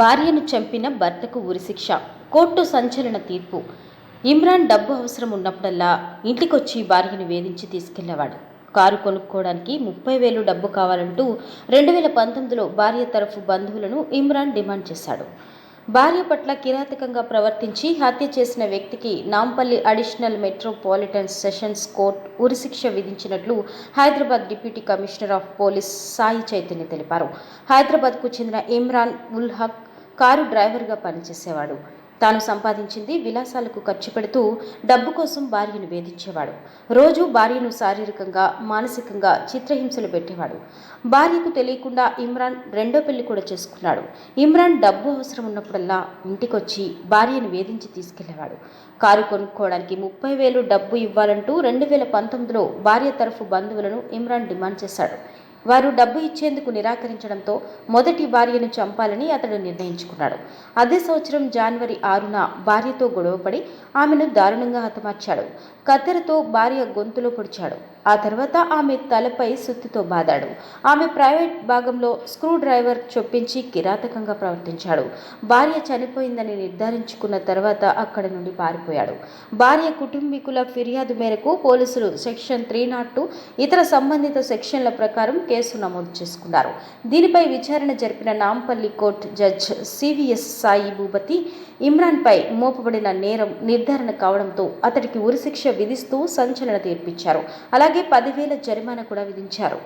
భార్యను చంపిన భర్తకు ఉరిశిక్ష కోర్టు సంచలన తీర్పు. ఇమ్రాన్ డబ్బు అవసరం ఉన్నప్పుడల్లా ఇంటికొచ్చి భార్యను వేధించి తీసుకెళ్ళేవాడు. కారు కొనుక్కోవడానికి ముప్పై వేలు డబ్బు కావాలంటూ రెండు వేల పంతొమ్మిదిలో భార్య తరఫు బంధువులను ఇమ్రాన్ డిమాండ్ చేశాడు. భార్య పట్ల కిరాతకంగా ప్రవర్తించి హత్య చేసిన వ్యక్తికి Nampally additional metropolitan sessions court ఉరిశిక్ష విధించినట్లు Hyderabad deputy commissioner of police Sai Chaitanya తెలిపారు. హైదరాబాద్కు చెందిన ఇమ్రాన్ ఉల్ హక్ కారు డ్రైవర్గా పనిచేసేవాడు. తాను సంపాదించింది విలాసాలకు ఖర్చు పెడుతూ డబ్బు కోసం భార్యను వేధించేవాడు. రోజు భార్యను శారీరకంగా మానసికంగా చిత్రహింసలు పెట్టేవాడు. భార్యకు తెలియకుండా ఇమ్రాన్ రెండో పెళ్ళి కూడా చేసుకున్నాడు. ఇమ్రాన్ డబ్బు అవసరం ఉన్నప్పుడల్లా ఇంటికొచ్చి భార్యను వేధించి తీసుకెళ్ళేవాడు. కారు కొనుక్కోవడానికి ముప్పై వేలు డబ్బు ఇవ్వాలంటూ రెండు వేల పంతొమ్మిదిలో భార్య తరఫు బంధువులను ఇమ్రాన్ డిమాండ్ చేశాడు. వారు డబ్బు ఇచ్చేందుకు నిరాకరించడంతో మొదటి భార్యను చంపాలని అతడు నిర్ణయించుకున్నాడు. అదే సంవత్సరం జనవరి ఆరున భార్యతో గొడవపడి ఆమెను దారుణంగా హతమార్చాడు. కత్తెరతో భార్య గొంతులో పొడిచాడు. ఆ తర్వాత ఆమె తలపై సుత్తితో బాదాడు. ఆమె ప్రైవేట్ భాగంలో స్క్రూ డ్రైవర్ చొప్పించి కిరాతకంగా ప్రవర్తించాడు. భార్య చనిపోయిందని నిర్ధారించుకున్న తర్వాత అక్కడి నుండి పారిపోయాడు. భార్య కుటుంబీకుల ఫిర్యాదు మేరకు పోలీసులు సెక్షన్ త్రీ నాట్ టూ ఇతర సంబంధిత సెక్షన్ల ప్రకారం కేసు నమోదు చేసుకున్నారు. దీనిపై విచారణ జరిపిన Nampally court judge CVS Sai Bhupathi ఇమ్రాన్పై మోపబడిన నేరం నిర్ధారణ కావడంతో అతడికి ఉరిశిక్ష విధిస్తూ సంచలన తీర్పిచ్చారు. అలాగే పదివేల జరిమానా కూడా విధించారు.